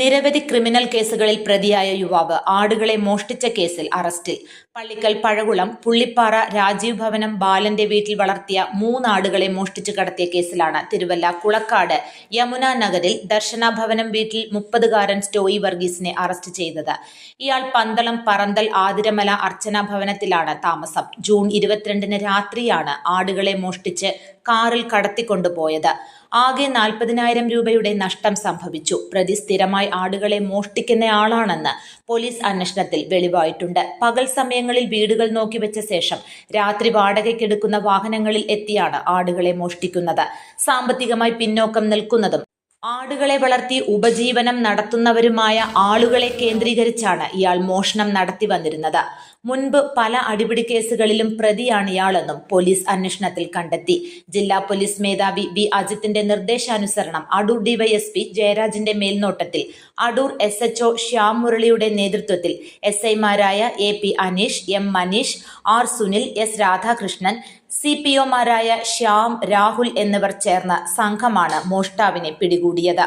നിരവധി ക്രിമിനൽ കേസുകളിൽ പ്രതിയായ യുവാവ് ആടുകളെ മോഷ്ടിച്ച കേസിൽ അറസ്റ്റിൽ. പള്ളിക്കൽ പഴകുളം പുള്ളിപ്പാറ രാജീവ് ഭവനം ബാലന്റെ വീട്ടിൽ വളർത്തിയ മൂന്നാടുകളെ മോഷ്ടിച്ചു കടത്തിയ കേസിലാണ് തിരുവല്ല കുളക്കാട് യമുന നഗറിൽ ദർശന ഭവനം വീട്ടിൽ മുപ്പതുകാരൻ സ്റ്റോയി വർഗീസിനെ അറസ്റ്റ് ചെയ്തത്. ഇയാൾ പന്തളം പറന്തൽ ആതിരമല അർച്ചന ഭവനത്തിലാണ് താമസം. ജൂൺ ഇരുപത്തിരണ്ടിന് രാത്രിയാണ് ആടുകളെ മോഷ്ടിച്ച് കാറിൽ കടത്തിക്കൊണ്ടുപോയത്. ആകെ നാൽപ്പതിനായിരം രൂപയുടെ നഷ്ടം സംഭവിച്ചു. പ്രതി സ്ഥിരമായി ആടുകളെ മോഷ്ടിക്കുന്ന ആളാണെന്ന് പോലീസ് അന്വേഷണത്തിൽ വെളിവായിട്ടുണ്ട്. പകൽ സമയങ്ങളിൽ വീടുകൾ നോക്കി വെച്ച ശേഷം രാത്രി വാടകയ്ക്കെടുക്കുന്ന വാഹനങ്ങളിൽ എത്തിയാണ് ആടുകളെ മോഷ്ടിക്കുന്നത്. സാമ്പത്തികമായി പിന്നോക്കം നിൽക്കുന്നതും ആടുകളെ വളർത്തി ഉപജീവനം നടത്തുന്നവരുമായ ആളുകളെ കേന്ദ്രീകരിച്ചാണ് ഇയാൾ മോഷണം നടത്തി വന്നിരുന്നത്. മുൻപ് പല അടിപിടി കേസുകളിലും പ്രതിയാണ് ഇയാളെന്നും പോലീസ് അന്വേഷണത്തിൽ കണ്ടെത്തി. ജില്ലാ പോലീസ് മേധാവി ബി അജിത്തിന്റെ നിർദ്ദേശാനുസരണം അടൂർ ഡിവൈഎസ്പി ജയരാജിന്റെ മേൽനോട്ടത്തിൽ അടൂർ എസ് എച്ച്ഒ ശ്യാം മുരളിയുടെ നേതൃത്വത്തിൽ എസ് ഐമാരായ A P Aneesh M Maneesh R Sunil S Radhakrishnan C P ഒമാരായ Shyam Rahul എന്നിവർ ചേർന്ന സംഘമാണ് മോഷ്ടാവിനെ പിടികൂടിയത്.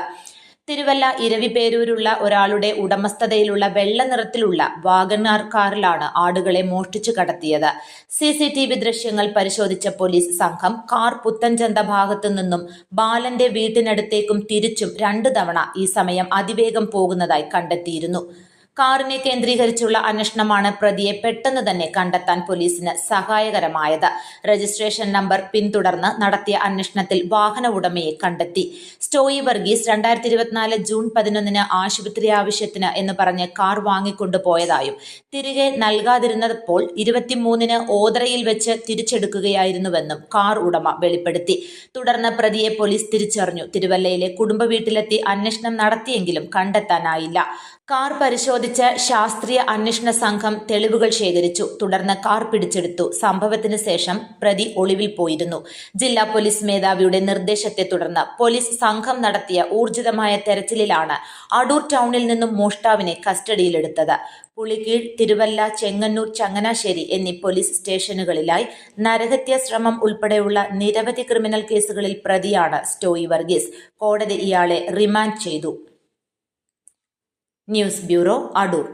തിരുവല്ല ഇരവിപേരൂരുള്ള ഒരാളുടെ ഉടമസ്ഥതയിലുള്ള വെള്ള നിറത്തിലുള്ള വാഗനാർ കാറിലാണ് ആടുകളെ മോഷ്ടിച്ചു കടത്തിയത്. സി സി ടി വി ദൃശ്യങ്ങൾ പരിശോധിച്ച പോലീസ് സംഘം കാർ പുത്തൻചന്ത ഭാഗത്തു നിന്നും ബാലന്റെ വീട്ടിനടുത്തേക്കും തിരിച്ചും രണ്ടു തവണ ഈ സമയം അതിവേഗം പോകുന്നതായി കണ്ടെത്തിയിരുന്നു. കാറിനെ കേന്ദ്രീകരിച്ചുള്ള അന്വേഷണമാണ് പ്രതിയെ പെട്ടെന്ന് തന്നെ കണ്ടെത്താൻ പോലീസിന് സഹായകരമായത്. രജിസ്ട്രേഷൻ നമ്പർ പിന്തുടർന്ന് നടത്തിയ അന്വേഷണത്തിൽ വാഹന ഉടമയെ കണ്ടെത്തി. സ്റ്റോയി വർഗീസ് രണ്ടായിരത്തി ഇരുപത്തിനാല് ജൂൺ പതിനൊന്നിന് ആശുപത്രി ആവശ്യത്തിന് എന്ന് പറഞ്ഞ് കാർ വാങ്ങിക്കൊണ്ടുപോയതായും തിരികെ നൽകാതിരുന്നപ്പോൾ ഇരുപത്തിമൂന്നിന് ഓതറയിൽ വെച്ച് തിരിച്ചെടുക്കുകയായിരുന്നുവെന്നും കാർ ഉടമ വെളിപ്പെടുത്തി. തുടർന്ന് പ്രതിയെ പോലീസ് തിരിച്ചറിഞ്ഞു. തിരുവല്ലയിലെ കുടുംബ വീട്ടിലെത്തി അന്വേഷണം നടത്തിയെങ്കിലും കണ്ടെത്താനായില്ല. കാർ പരിശോധിച്ച ശാസ്ത്രീയ അന്വേഷണ സംഘം തെളിവുകൾ ശേഖരിച്ചു. തുടർന്ന് കാർ പിടിച്ചെടുത്തു. സംഭവത്തിന് ശേഷം പ്രതി ഒളിവിൽ പോയിരുന്നു. ജില്ലാ പോലീസ് മേധാവിയുടെ നിർദ്ദേശത്തെ തുടർന്ന് പോലീസ് സംഘം നടത്തിയ ഊർജിതമായ തെരച്ചിലിലാണ് അടൂർ ടൗണിൽ നിന്നും മോഷ്ടാവിനെ കസ്റ്റഡിയിലെടുത്തത്. പുളികീഴ് തിരുവല്ല ചെങ്ങന്നൂർ ചങ്ങനാശ്ശേരി എന്നീ പോലീസ് സ്റ്റേഷനുകളിലായി നരഹത്യ ശ്രമം ഉൾപ്പെടെയുള്ള നിരവധി ക്രിമിനൽ കേസുകളിൽ പ്രതിയാണ് സ്റ്റോയി വർഗീസ്. കോടതി ഇയാളെ റിമാൻഡ് ചെയ്തു. News bureau Adoor